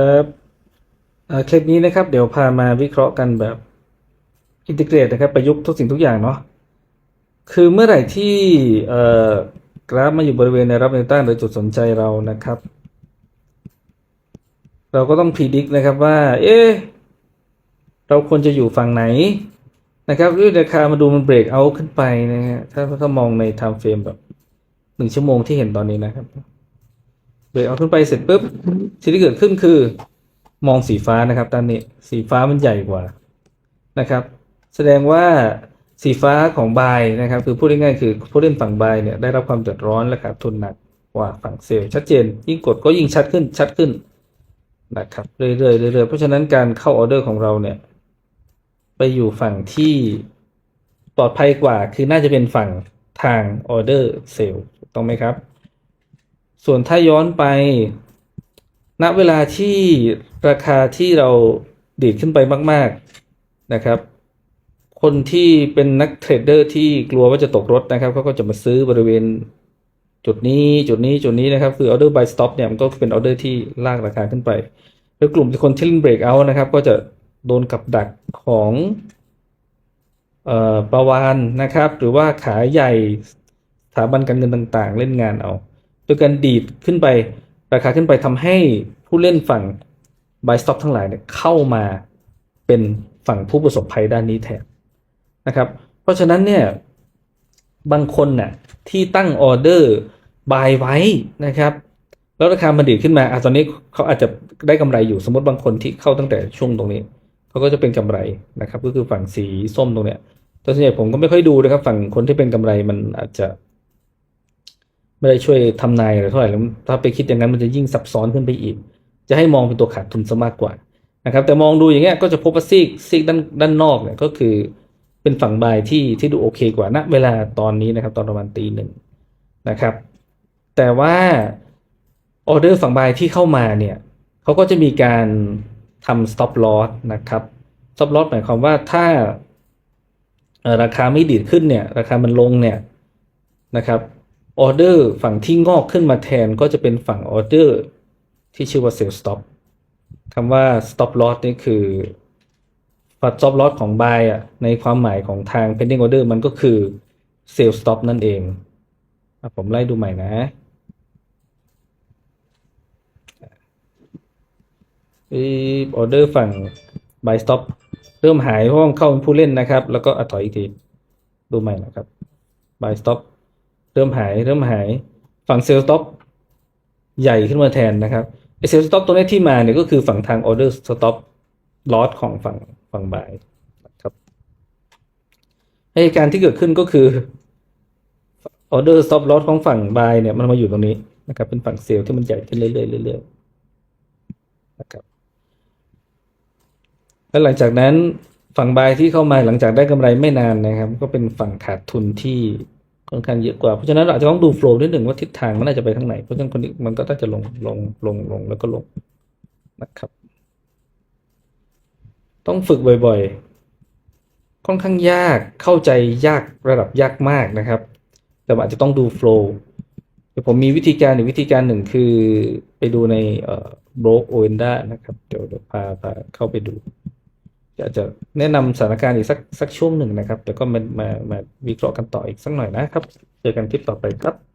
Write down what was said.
ครับคลิปนี้นะครับ เดี๋ยวพามาวิเคราะห์กันแบบอินทิเกรตนะครับ ประยุกต์ทุกสิ่งทุกอย่างเนาะคือเมื่อไหร่ที่กราฟมาอยู่บริเวณแนวรับแนวต้านหรือจุดสนใจเรานะครับ เราก็ต้องพิจิตรนะครับว่า เอ๊เราควรจะอยู่ฝั่งไหนนะครับด้วยราคามาดูมันเบรกเอาขึ้นไปนะฮะถ้าถ้ามองในไทม์เฟรมแบบหนึ่งชั่วโมงที่เห็นตอนนี้นะครับ เบรกเอาขึ้นไปเสร็จปุ๊บสิ่งที่เกิดขึ้นคือ มองสีฟ้านะครับด้านนี้สีฟ้ามันใหญ่กว่านะครับ แสดงว่าสีฟ้าของบายนะครับ คือพูดง่ายๆคือผู้เล่นฝั่งบายเนี่ยได้รับความเดือดร้อนและขาดทุนหนักกว่าฝั่งเซลล์ชัดเจน ยิ่งกดก็ยิ่งชัดขึ้นชัดขึ้นนะครับเรื่อยๆเรื่อยๆเพราะฉะนั้นการเข้าออเดอร์ของเราเนี่ยไปอยู่ฝั่งที่ปลอดภัยกว่า คือน่าจะเป็นฝั่งทางออเดอร์เซลล์ถูกต้องไหมครับ ส่วนถ้าย้อนไป ณ เวลาที่ราคาที่เราดีดขึ้นไปมาก ๆ นะครับ คนที่เป็นนักเทรดเดอร์ที่กลัวว่าจะตกรถนะครับเขาก็จะมาซื้อบริเวณจุดนี้จุดนี้จุดนี้นะครับ คือออเดอร์ buy stop เนี่ยมันก็เป็นออเดอร์ที่ลากราคาขึ้นไป แล้วกลุ่มคนที่เล่น break out นะครับ ก็จะโดนกับดักของเอ่อประวานนะครับ หรือว่าขาใหญ่สถาบันการเงินต่างๆ เล่นงานเอา โดยการดีดขึ้นไปราคาขึ้นไปทำให้ผู้เล่นฝั่ง buy stop ทั้งหลายเนี่ยเข้ามาเป็นฝั่งผู้ประสบภัยด้านนี้แทนนะครับ เพราะฉะนั้นเนี่ยบางคนน่ะที่ตั้งออเดอร์ buy ไว้นะครับ แล้วราคามันดีดขึ้นมาอะตอนนี้เขาอาจจะได้กำไรอยู่สมมติบางคนที่เข้าตั้งแต่ช่วงตรงนี้เขาก็จะเป็นกำไรนะครับ ก็คือฝั่งสีส้มตรงเนี้ยแต่ส่วนใหญ่ผมก็ไม่ค่อยดูนะครับ ฝั่งคนที่เป็นกำไรมันอาจจะ ไม่ได้ช่วยทำนายอะไรเท่าไหร่แล้วถ้าไปคิดอย่างนั้นมันจะยิ่งซับซ้อนขึ้นไปอีก จะให้มองเป็นตัวขาดทุนซะมากกว่านะครับ แต่มองดูอย่างเงี้ยก็จะพบว่าซีกซีกด้านด้านนอกเนี่ยก็คือเป็นฝั่งบายที่ที่ดูโอเคกว่าณเวลาตอนนี้นะครับ ตอนประมาณตีหนึ่งนะครับ แต่ว่าออเดอร์ฝั่งบายที่เข้ามาเนี่ยเขาก็จะมีการทำ stop loss นะครับ stop loss หมายความว่าถ้าราคาไม่ดีดขึ้นเนี่ย ราคามันลงเนี่ยนะครับ ออเดอร์ฝั่งที่งอกขึ้นมาแทนก็จะเป็นฝั่งออเดอร์ที่ชื่อว่า sell stop คำว่า stop loss นี่คือฝัด stop loss ของ buy อะในความหมายของทาง pending order มันก็คือ sell stop นั่นเองอะผมไล่ดูใหม่นะ ออเดอร์ฝั่ง buy stop เริ่มหายเพราะเข้าเป็นผู้เล่นนะครับ แล้วก็อถอยอีกที ดูใหม่นะครับ buy stop เริ่มหายเริ่มหายฝั่ง sell stop ใหญ่ขึ้นมาแทนนะครับไอ้ sell stop ตัวนี้ที่มาเนี่ยก็คือฝั่งทาง order stop loss ของฝั่งฝั่ง buy นะครับเหตุการณ์ที่เกิดขึ้นก็คือ order stop loss ของฝั่ง buy เนี่ยมันมาอยู่ตรงนี้นะครับ เป็นฝั่ง sell ที่มันใหญ่ขึ้นเรื่อยๆเรื่อยๆนะครับแล้วหลังจากนั้นฝั่งบายที่เข้ามาหลังจากได้กำไรไม่นานนะครับ ก็เป็นฝั่งขาดทุนที่ ค่อนข้างเยอะกว่า เพราะฉะนั้นเราอาจจะต้องดูโฟล์นิดหนึ่งว่าทิศทางมันน่าจะไปทางไหน เพราะฉะนั้นคนนี้มันก็น่าจะลงลงลงลงแล้วก็ลงนะครับ ต้องฝึกบ่อยๆ ค่อนข้างยากเข้าใจยากระดับยากมากนะครับ แต่อาจจะต้องดูโฟล์เดี๋ยวผมมีวิธีการอีกวิธีการหนึ่งคือไปดูในเอ่อ b r o k o e n d a นะครับ เดี๋ยวเดี๋ยวพาพาเข้าไปดู อยากจะแนะนำสถานการณ์อีกสักสักช่วงหนึ่งนะครับ แล้วก็มามามาวิเคราะห์กันต่ออีกสักหน่อยนะครับ เจอกันคลิปต่อไปครับ